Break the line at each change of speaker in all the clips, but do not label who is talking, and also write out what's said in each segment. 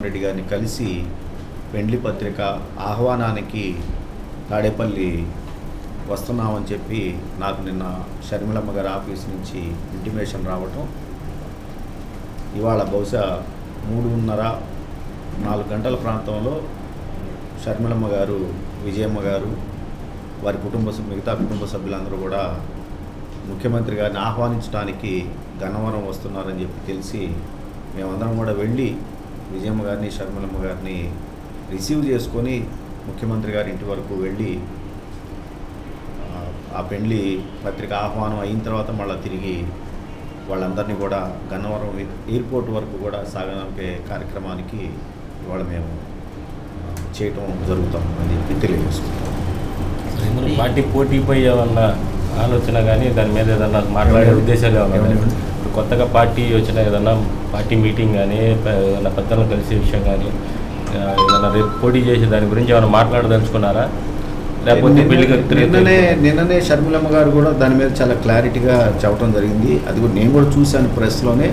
రెడ్డి గారిని కలిసి పెండ్లి పత్రిక ఆహ్వానానికి తాడేపల్లి వస్తున్నామని చెప్పి నాకు నిన్న షర్మిలమ్మ గారి ఆఫీస్ నుంచి ఇంటిమేషన్ రావటం. ఇవాళ బహుశా మూడున్నర నాలుగు గంటల ప్రాంతంలో షర్మిలమ్మ గారు విజయమ్మ గారు వారి కుటుంబ మిగతా కుటుంబ సభ్యులందరూ కూడా ముఖ్యమంత్రి గారిని ఆహ్వానించడానికి గన్నవరం వస్తున్నారని చెప్పి తెలిసి మేమందరం కూడా వెళ్ళి విజయమ్మ గారిని షర్మిలమ్మ గారిని రిసీవ్ చేసుకొని ముఖ్యమంత్రి గారి ఇంటి వరకు వెళ్ళి ఆ, పెళ్ళి పత్రిక ఆహ్వానం అయిన తర్వాత మళ్ళీ తిరిగి వాళ్ళందరినీ కూడా గన్నవరం ఎయిర్- ఎయిర్పోర్ట్ వరకు కూడా సాగనంపే కార్యక్రమానికి ఇవాళ మేము చేయటం జరుగుతాం అని చెప్పి తెలియజేసుకుంటాం
పార్టీ పోటీపై ఏమన్నా ఆలోచన కానీ దాని మీద ఏదన్నా మాట్లాడే ఉద్దేశాలు? ఉన్నాయా? ఇప్పుడు కొత్తగా పార్టీ వచ్చిన ఏదన్నా పార్టీ మీటింగ్ కానీ ఏదన్నా పెద్దలను కలిసే విషయం కానీ ఆ, ఏదన్నా రేపు పోటీ చేసే దాని గురించి ఏమైనా మాట్లాడదలుచుకున్నారా? లేకపోతే
నిన్ననే నిన్ననే షర్మిలమ్మ గారు కూడా దాని మీద చాలా క్లారిటీగా చెప్పడం జరిగింది. అది కూడా నేను కూడా చూశాను ప్రెస్లోనే.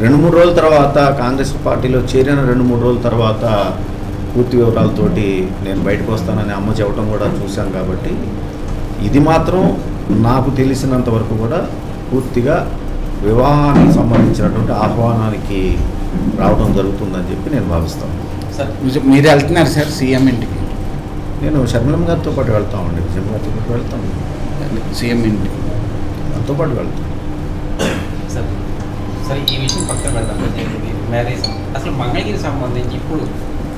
రెండు మూడు రోజుల తర్వాత కాంగ్రెస్ పార్టీలో చేరిన రెండు మూడు రోజుల తర్వాత పూర్తి వివరాలతోటి నేను బయటకు వస్తానని అమ్మ చెప్పడం కూడా చూశాను కాబట్టి ఇది మాత్రం నాకు తెలిసినంత వరకు కూడా పూర్తిగా వివాహానికి సంబంధించినటువంటి ఆహ్వానానికి రావడం జరుగుతుందని చెప్పి నేను భావిస్తాను.
సార్
మీరు- మీరు వెళ్తున్నారు సార్ సీఎం ఇంటికి?
నేను షర్మిలమ్మ గారితో పాటు వెళ్తామండి. విజయమ్మ గారితో పాటు వెళ్తాను
సీఎం ఇంటికి.
దాంతో పాటు వెళ్తాను
సార్ సరే ఈ విషయం పక్కన పెడతాం మ్యారేజ్ అసలు మంగళగిరి సంబంధించి ఇప్పుడు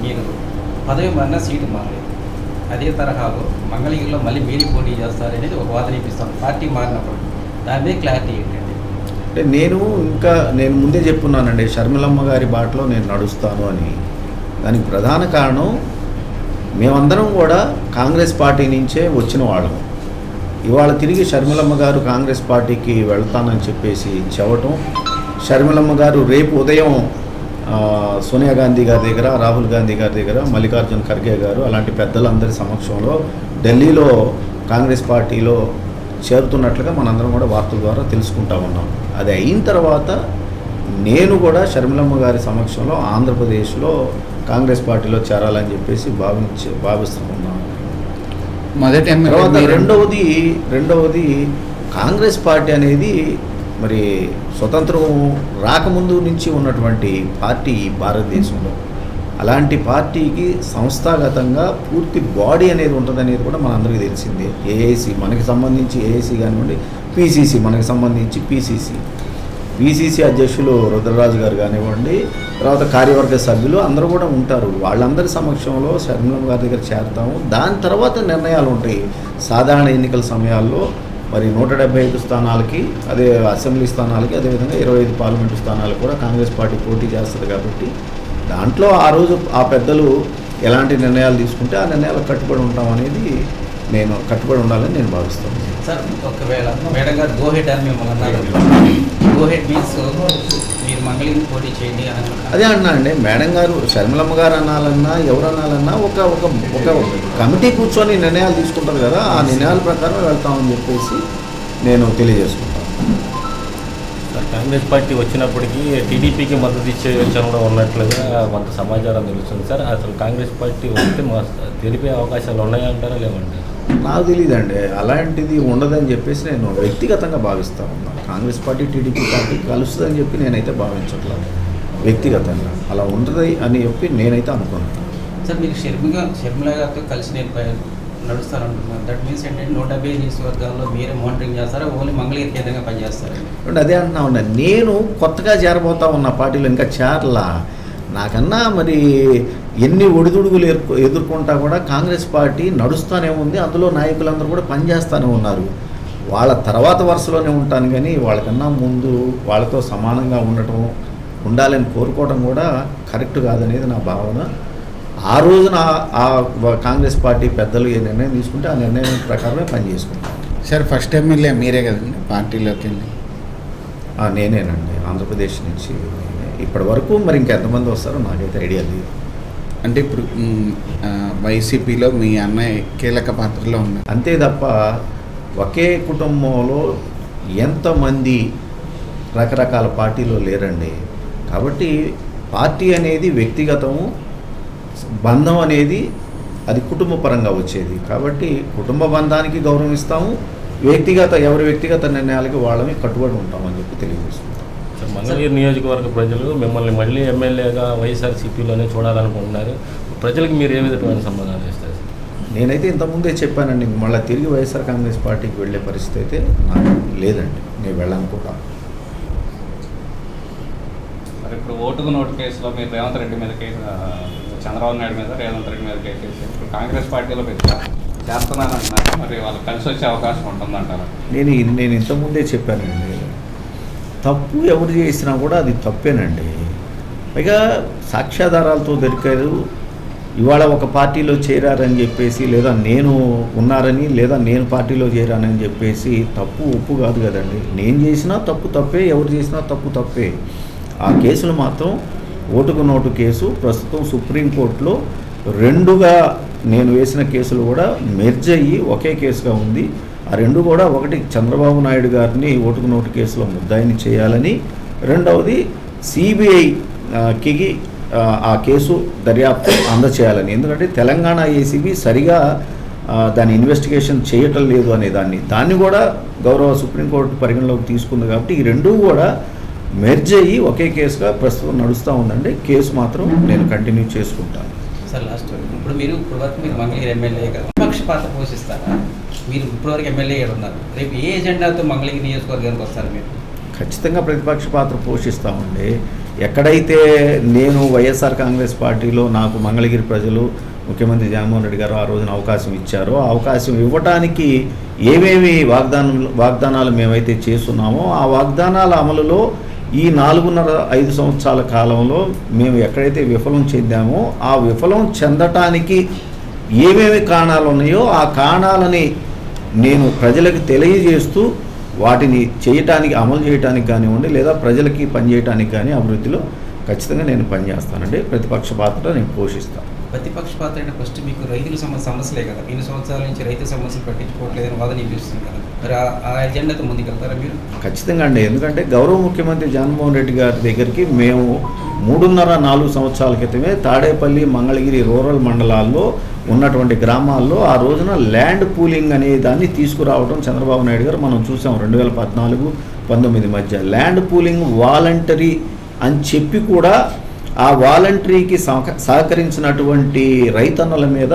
మీరు పదవి మారిన సీటు మారలేదు. అదే తరహాలో మంగళగిరిలో మళ్ళీ మీరే పోటీ చేస్తారనేది ఒక వాదన ఇప్పిస్తాం పార్టీ మారినప్పుడు దాని మీద క్లారిటీ
అంటే నేను ఇంకా నేను ముందే చెప్పున్నానండి షర్మిలమ్మ గారి బాటలో నేను నడుస్తాను అని. దానికి ప్రధాన కారణం మేమందరం కూడా కాంగ్రెస్ పార్టీ నుంచే వచ్చిన వాళ్ళం. ఇవాళ తిరిగి షర్మిలమ్మ గారు కాంగ్రెస్ పార్టీకి వెళ్తానని చెప్పేసి చెప్పటం షర్మిలమ్మ గారు రేపు ఉదయం సోనియా గాంధీ గారి దగ్గర రాహుల్ గాంధీ గారి దగ్గర మల్లికార్జున్ ఖర్గే గారు అలాంటి పెద్దలందరి సమక్షంలో ఢిల్లీలో కాంగ్రెస్ పార్టీలో చేరుతున్నట్లుగా మనందరం కూడా వార్తల ద్వారా తెలుసుకుంటా ఉన్నాం. అది అయిన తర్వాత నేను కూడా షర్మిలమ్మ గారి సమక్షంలో ఆంధ్రప్రదేశ్లో కాంగ్రెస్ పార్టీలో చేరాలని చెప్పేసి భావించి భావిస్తూ ఉన్నాను
మొదటి
తర్వాత రెండవది రెండవది కాంగ్రెస్ పార్టీ అనేది మరి స్వతంత్రం రాకముందు నుంచి ఉన్నటువంటి పార్టీ భారతదేశంలో. అలాంటి పార్టీకి సంస్థాగతంగా పూర్తి బాడీ అనేది ఉంటుందనేది కూడా మనందరికీ తెలిసిందే. ఏఐసి మనకి సంబంధించి ఏఐసి కానివ్వండి పిసిసి మనకి సంబంధించి పిసిసి. పిసిసి అధ్యక్షులు రుద్రరాజు గారు కానివ్వండి తర్వాత కార్యవర్గ సభ్యులు అందరూ కూడా ఉంటారు. వాళ్ళందరి సమక్షంలో శర్మిలం గారి దగ్గర చేరతాము. దాని తర్వాత నిర్ణయాలు ఉంటాయి. సాధారణ ఎన్నికల సమయాల్లో మరి నూట డెబ్బై ఐదు స్థానాలకి అదే అసెంబ్లీ స్థానాలకి అదేవిధంగా ఇరవై ఐదు పార్లమెంటు స్థానాలకు కూడా కాంగ్రెస్ పార్టీ పోటీ చేస్తుంది కాబట్టి దాంట్లో ఆ రోజు ఆ పెద్దలు ఎలాంటి నిర్ణయాలు తీసుకుంటే ఆ నిర్ణయాలకు కట్టుబడి ఉంటాం అనేది నేను కట్టుబడి ఉండాలని నేను భావిస్తాను.
సార్ ఒకవేళ మేడం గారు గో హెడ్ అని మిమ్మల్ని అన్నారు. గో హెడ్ మీన్స్ మీరు మంగళగిరి పోటీ చేయండి అని.
అదే అన్నా అండి మేడం గారు షర్మిలమ్మ గారు అనాలన్నా ఎవరు అనాలన్నా ఒక ఒక ఒక కమిటీ కూర్చొని నిర్ణయాలు తీసుకుంటారు కదా ఆ నిర్ణయాల ప్రకారం వెళ్తామని చెప్పేసి నేను తెలియజేసుకుంటాను
కాంగ్రెస్ పార్టీ వచ్చినప్పటికీ టీడీపీకి మద్దతు ఇచ్చే యోచనలో ఉన్నట్లుగా కొంత సమాచారం తెలుస్తుంది సార్. అసలు కాంగ్రెస్ పార్టీ వస్తే మా తెలిపే అవకాశాలు ఉన్నాయంటారా లేవంటారా
నాకు తెలియదండి అలాంటిది ఉండదని చెప్పేసి నేను వ్యక్తిగతంగా భావిస్తా ఉన్నాను కాంగ్రెస్ పార్టీ టీడీపీ పార్టీ కలుస్తుందని చెప్పి నేనైతే భావించట్లేదు వ్యక్తిగతంగా అలా ఉంటుంది అని చెప్పి నేనైతే అనుకున్నాను
సార్ మీరు షర్మిల షర్మిల గారితో కలిసి నేను నడుస్తారంటున్నారు. దట్ మీన్స్ ఏంటంటే నూట డెబ్బై నియోజకవర్గాల్లో మీరే మానిటరింగ్ చేస్తారా? ఓన్లీ మంగళగిరికి విధంగా పనిచేస్తారా?
అంటే అదే అంటున్నా ఉన్నా నేను కొత్తగా చేరబోతా ఉన్న పార్టీలో ఇంకా చేరలా. నాకన్నా మరి ఎన్ని ఒడిదుడుగులు ఎదుర్కొ ఎదుర్కొంటా కూడా కాంగ్రెస్ పార్టీ నడుస్తూనే ఉంది. అందులో నాయకులందరూ కూడా పనిచేస్తూనే ఉన్నారు. వాళ్ళ తర్వాత వరుసలోనే ఉంటాను కానీ వాళ్ళకన్నా ముందు వాళ్ళతో సమానంగా ఉండటం ఉండాలని కోరుకోవడం కూడా కరెక్ట్ కాదనేది నా భావన. ఆ రోజున ఆ కాంగ్రెస్ పార్టీ పెద్దలు ఏ నిర్ణయం తీసుకుంటే ఆ నిర్ణయం ప్రకారమే పనిచేసుకుంటాం
సార్ ఫస్ట్ ఎమ్మెల్యే మీరే కదండి పార్టీలోకి వెళ్ళి?
నేనేనండి. ఆంధ్రప్రదేశ్ నుంచి. ఇప్పటి వరకు మరి ఇంకెంతమంది వస్తారో నాకైతే ఐడియా లేదు.
అంటే ఇప్పుడు వైసీపీలో మీ అన్నయ్య కీలక పాత్రలో ఉన్నారు.
అంతే తప్ప ఒకే కుటుంబంలో ఎంతమంది రకరకాల పార్టీలో లేరండి. కాబట్టి పార్టీ అనేది వ్యక్తిగతము బంధం అనేది అది కుటుంబ పరంగా వచ్చేది. కాబట్టి కుటుంబ బంధానికి గౌరవం ఇస్తాము. వ్యక్తిగత ఎవరి వ్యక్తిగత నిర్ణయాలకి వాళ్ళని కట్టుబడి ఉంటామని చెప్పి తెలియజేస్తున్నాం.
సార్ మంగళగిరి నియోజకవర్గ ప్రజలు మిమ్మల్ని మళ్ళీ ఎమ్మెల్యేగా వైఎస్ఆర్సీపీలోనే చూడాలనుకుంటున్నారు. ప్రజలకు మీరు ఏ విధమైన సమాధానం ఇస్తారు? సార్?
నేనైతే ఇంతకుముందే చెప్పానండి మళ్ళీ తిరిగి వైఎస్ఆర్ కాంగ్రెస్ పార్టీకి వెళ్ళే పరిస్థితి అయితే నాకు లేదండి. నేను వెళ్ళను కూడా.
మరి ఇప్పుడు ఓటుకు నోటు కేసులో మీరు రేవంత్ రెడ్డి మీద కేసు చంద్రబాబు నాయుడు మీద రేవంత్ రెడ్డి మీద కేసేసి ఇప్పుడు కాంగ్రెస్ పార్టీలో పెద్ద చేస్తున్నాను అంటున్నారు మరి వాళ్ళు కలిసి వచ్చే అవకాశం ఉంటుందంటారా?
నేను నేను ఇంతకుముందే చెప్పానండి. తప్పు ఎవరు చేసినా కూడా అది తప్పేనండి. పైగా సాక్ష్యాధారాలతో దొరికారు. ఇవాళ ఒక పార్టీలో చేరారని చెప్పేసి లేదా నేను ఉన్నారని లేదా నేను పార్టీలో చేరానని చెప్పేసి తప్పు ఉప్పు కాదు కదండి. నేను చేసినా తప్పు తప్పే ఎవరు చేసినా తప్పు తప్పే. ఆ కేసులు మాత్రం ఓటుకు నోటు కేసు ప్రస్తుతం సుప్రీంకోర్టులో రెండుగా నేను వేసిన కేసులు కూడా మెర్జ్ అయ్యి ఒకే కేసుగా ఉంది. ఆ రెండు కూడా ఒకటి చంద్రబాబు నాయుడు గారిని ఓటుకు నోటు కేసులో ముద్దాయిని చేయాలని రెండవది సిబిఐకి ఆ కేసు దర్యాప్తు అందచేయాలని. ఎందుకంటే తెలంగాణ ఏసీబీ సరిగా దాని ఇన్వెస్టిగేషన్ చేయటం లేదు అనే దాన్ని. దాన్ని కూడా గౌరవ సుప్రీంకోర్టు పరిగణలోకి తీసుకుంది కాబట్టి ఈ రెండూ కూడా మెర్జ్ అయ్యి ఒకే కేసుగా ప్రస్తుతం నడుస్తూ ఉందండి. కేసు మాత్రం నేను కంటిన్యూ చేసుకుంటాను.
సార్ లాస్ట్ ఇప్పుడు మీరు ఇప్పుడు వరకు మీరు మంగళగిరి ఎమ్మెల్యే కదా విపక్ష పాత్ర పోషిస్తారా? మీరు ఇప్పటివరకు ఎమ్మెల్యే ఉన్నారు. రేపు ఏ ఎజెండాతో మంగళగిరి నియోజకవర్గానికి వస్తారు మీరు?
ఖచ్చితంగా ప్రతిపక్ష పాత్ర పోషిస్తామండి. ఎక్కడైతే నేను వైఎస్ఆర్ కాంగ్రెస్ పార్టీలో నాకు మంగళగిరి ప్రజలు ముఖ్యమంత్రి జగన్మోహన్ రెడ్డి గారు ఆ రోజున అవకాశం ఇచ్చారో ఆ అవకాశం ఇవ్వటానికి ఏమేమి వాగ్దానం వాగ్దానాలు మేమైతే చేస్తున్నామో ఆ వాగ్దానాల అమలులో ఈ నాలుగున్నర ఐదు సంవత్సరాల కాలంలో మేము ఎక్కడైతే విఫలం చెందామో ఆ విఫలం చెందటానికి ఏమేమి కారణాలు ఉన్నాయో ఆ కారణాలని నేను ప్రజలకు తెలియజేస్తూ వాటిని చేయటానికి అమలు చేయటానికి కానివ్వండి లేదా ప్రజలకి పనిచేయటానికి కానీ అభివృద్ధిలో ఖచ్చితంగా నేను పనిచేస్తానండి. ప్రతిపక్ష పాత్ర నేను పోషిస్తాను.
ప్రతిపక్ష పాత్ర అంటే ఫస్ట్ మీకు రైతుల సమస్య సమస్యలే కదా. ఇన్ని సంవత్సరాల నుంచి రైతు సమస్యలు పట్టించుకోవట్లేదని వాదన వినిపిస్తుంది కదా. మరి ఆ- ఆ ఎజెండాతో ముందుకెళ్తారా మీరు?
ఖచ్చితంగా అండి. ఎందుకంటే గౌరవ ముఖ్యమంత్రి జగన్మోహన్ రెడ్డి గారి దగ్గరికి మేము మూడున్నర నాలుగు సంవత్సరాల క్రితమే తాడేపల్లి మంగళగిరి రూరల్ మండలాల్లో ఉన్నటువంటి గ్రామాల్లో ఆ రోజున ల్యాండ్ పూలింగ్ అనే దాన్ని తీసుకురావడం చంద్రబాబు నాయుడు గారు మనం చూసాం రెండు వేల పద్నాలుగు పంతొమ్మిది మధ్య. ల్యాండ్ పూలింగ్ వాలంటరీ అని చెప్పి కూడా ఆ వాలంటరీకి సహక సహకరించినటువంటి రైతన్నల మీద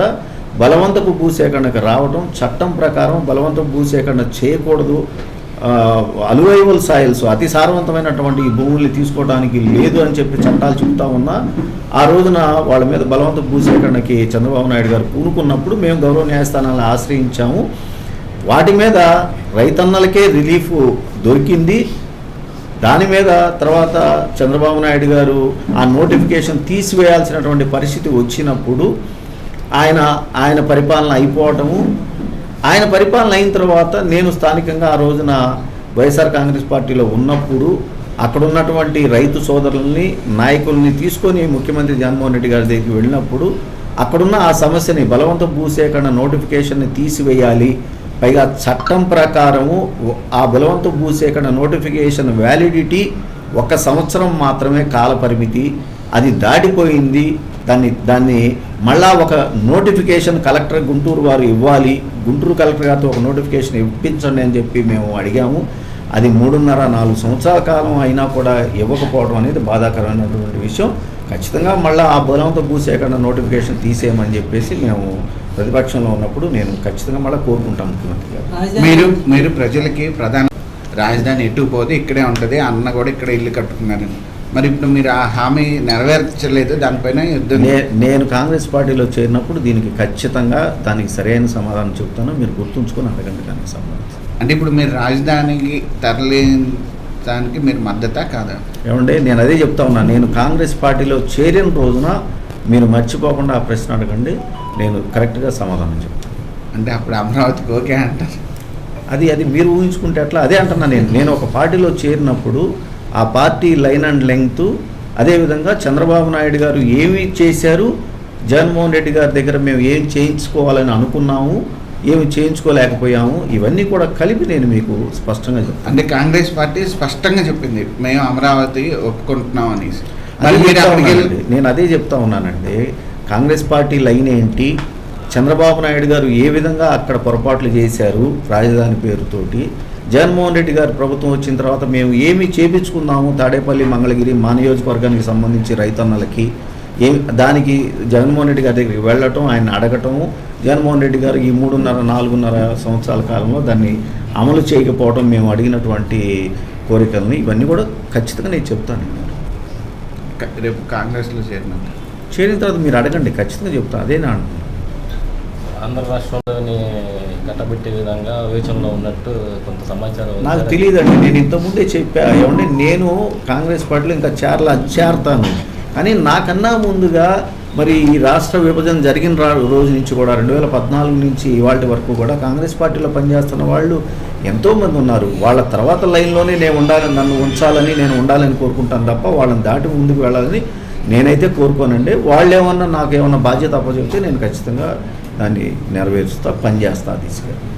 బలవంతపు భూసేకరణకు రావడం చట్టం ప్రకారం బలవంతపు భూసేకరణ చేయకూడదు. అలువైవల్ సాయిల్స్ అతి సారవంతమైనటువంటి ఈ భూముల్ని తీసుకోవడానికి లేదు అని చెప్పి చట్టాలు చెప్తా ఉన్నా ఆ రోజున వాళ్ళ మీద బలవంత భూసేకరణకి చంద్రబాబు నాయుడు గారు పూనుకున్నప్పుడు మేము గౌరవ న్యాయస్థానాలను ఆశ్రయించాము. వాటి మీద రైతన్నలకే రిలీఫ్ దొరికింది. దాని మీద తర్వాత చంద్రబాబు నాయుడు గారు ఆ నోటిఫికేషన్ తీసివేయాల్సినటువంటి పరిస్థితి వచ్చినప్పుడు ఆయన ఆయన పరిపాలన అయిపోవటము. ఆయన పరిపాలన అయిన తర్వాత నేను స్థానికంగా ఆ రోజున వైఎస్ఆర్ కాంగ్రెస్ పార్టీలో ఉన్నప్పుడు అక్కడ ఉన్నటువంటి రైతు సోదరుల్ని నాయకుల్ని తీసుకొని ముఖ్యమంత్రి జగన్మోహన్ రెడ్డి గారి దగ్గరికి వెళ్ళినప్పుడు అక్కడున్న ఆ సమస్యని బలవంత భూసేకరణ నోటిఫికేషన్ని తీసివేయాలి. పైగా చట్టం ప్రకారము ఆ బలవంతు భూసేకరణ నోటిఫికేషన్ వ్యాలిడిటీ ఒక సంవత్సరం మాత్రమే కాల పరిమితి. అది దాటిపోయింది. దాన్ని దాన్ని మళ్ళా ఒక నోటిఫికేషన్ కలెక్టర్ గుంటూరు వారు ఇవ్వాలి. గుంటూరు కలెక్టర్ గారితో ఒక నోటిఫికేషన్ ఇప్పించండి అని చెప్పి మేము అడిగాము. అది మూడున్నర నాలుగు సంవత్సరాల కాలం అయినా కూడా ఇవ్వకపోవడం అనేది బాధాకరమైనటువంటి విషయం. ఖచ్చితంగా మళ్ళీ ఆ బలవంత భూసేకరణ నోటిఫికేషన్ తీసేయమని చెప్పేసి మేము ప్రతిపక్షంలో ఉన్నప్పుడు నేను ఖచ్చితంగా మళ్ళీ కోరుకుంటాను ముఖ్యమంత్రి గారు.
మీరు మీరు ప్రజలకి ప్రధాన రాజధాని ఎటు పోతే ఇక్కడే ఉంటుంది అన్న కూడా ఇక్కడ ఇల్లు కట్టుకున్నారు మరి ఇప్పుడు మీరు ఆ హామీ నెరవేర్చలేదు దానిపైన యుద్ధం.
నే నేను కాంగ్రెస్ పార్టీలో చేరినప్పుడు దీనికి ఖచ్చితంగా దానికి సరైన సమాధానం చెప్తాను. మీరు గుర్తుంచుకొని అడగండి దానికి సంబంధించి.
అంటే ఇప్పుడు మీరు రాజధానికి తరలించడానికి మీరు మద్దతా కాదా?
ఏమంటే నేను అదే చెప్తా ఉన్నా. నేను కాంగ్రెస్ పార్టీలో చేరిన రోజున మీరు మర్చిపోకుండా ఆ ప్రశ్న అడగండి. నేను కరెక్ట్గా సమాధానం చెప్తాను.
అంటే అప్పుడు అమరావతికి ఓకే అంటారు.
అది అది మీరు ఊహించుకుంటే అట్లా అదే అంటున్నా నేను. నేను ఒక పార్టీలో చేరినప్పుడు ఆ పార్టీ లైన్ అండ్ లెంగ్త్ అదేవిధంగా చంద్రబాబు నాయుడు గారు ఏమి చేశారు? జగన్మోహన్ రెడ్డి గారి దగ్గర మేము ఏం చేయించుకోవాలని అనుకున్నాము? ఏమి చేయించుకోలేకపోయాము? ఇవన్నీ కూడా కలిపి నేను మీకు స్పష్టంగా చెప్తాను.
అంటే కాంగ్రెస్ పార్టీ స్పష్టంగా చెప్పింది మేము అమరావతి ఒప్పుకుంటున్నాం అనేసి.
నేను అదే చెప్తా ఉన్నానండి. కాంగ్రెస్ పార్టీ లైన్ ఏంటి? చంద్రబాబు నాయుడు గారు ఏ విధంగా అక్కడ పొరపాట్లు చేశారు రాజధాని పేరుతోటి? జగన్మోహన్ రెడ్డి గారు ప్రభుత్వం వచ్చిన తర్వాత మేము ఏమి చేపించుకుందాము? తాడేపల్లి మంగళగిరి మా నియోజకవర్గానికి సంబంధించి రైతన్నలకి? ఏ దానికి జగన్మోహన్ రెడ్డి గారి దగ్గరికి వెళ్ళటం ఆయన అడగటము జగన్మోహన్ రెడ్డి గారు ఈ మూడున్నర నాలుగున్నర సంవత్సరాల కాలంలో దాన్ని అమలు చేయకపోవడం మేము అడిగినటువంటి కోరికల్ని ఇవన్నీ కూడా ఖచ్చితంగా నేను చెప్తాను
రేపు కాంగ్రెస్లో చేరినంత
చేరిన తర్వాత మీరు అడగండి ఖచ్చితంగా చెప్తాను అదే నా అంటున్నాను
ఆంధ్ర రాష్ట్రంలోని కట్టబెట్టే విధంగా యోచనలో ఉన్నట్టు కొంత సమాచారం ఉంది
నాకు. తెలియదండి నేను ఇంతకుముందే చెప్పా ఏమంటే నేను కాంగ్రెస్ పార్టీలో ఇంకా చేరలా చేరతాను. కానీ నాకన్నా ముందుగా మరి ఈ రాష్ట్ర విభజన జరిగిన రా రోజు నుంచి కూడా రెండు వేల పద్నాలుగు నుంచి ఇవాళ వరకు కూడా కాంగ్రెస్ పార్టీలో పనిచేస్తున్న వాళ్ళు ఎంతోమంది ఉన్నారు. వాళ్ళ తర్వాత లైన్లోనే నేను ఉండాలని నన్ను ఉంచాలని నేను ఉండాలని కోరుకుంటాను తప్ప వాళ్ళని దాటి ముందుకు వెళ్ళాలని నేనైతే కోరుకోనండి. వాళ్ళు ఏమన్నా నాకు ఏమన్నా బాధ్యత అప్పచెప్తే నేను ఖచ్చితంగా దాన్ని నెరవేరుస్తా పనిచేస్తా తీసుకెళ్ళి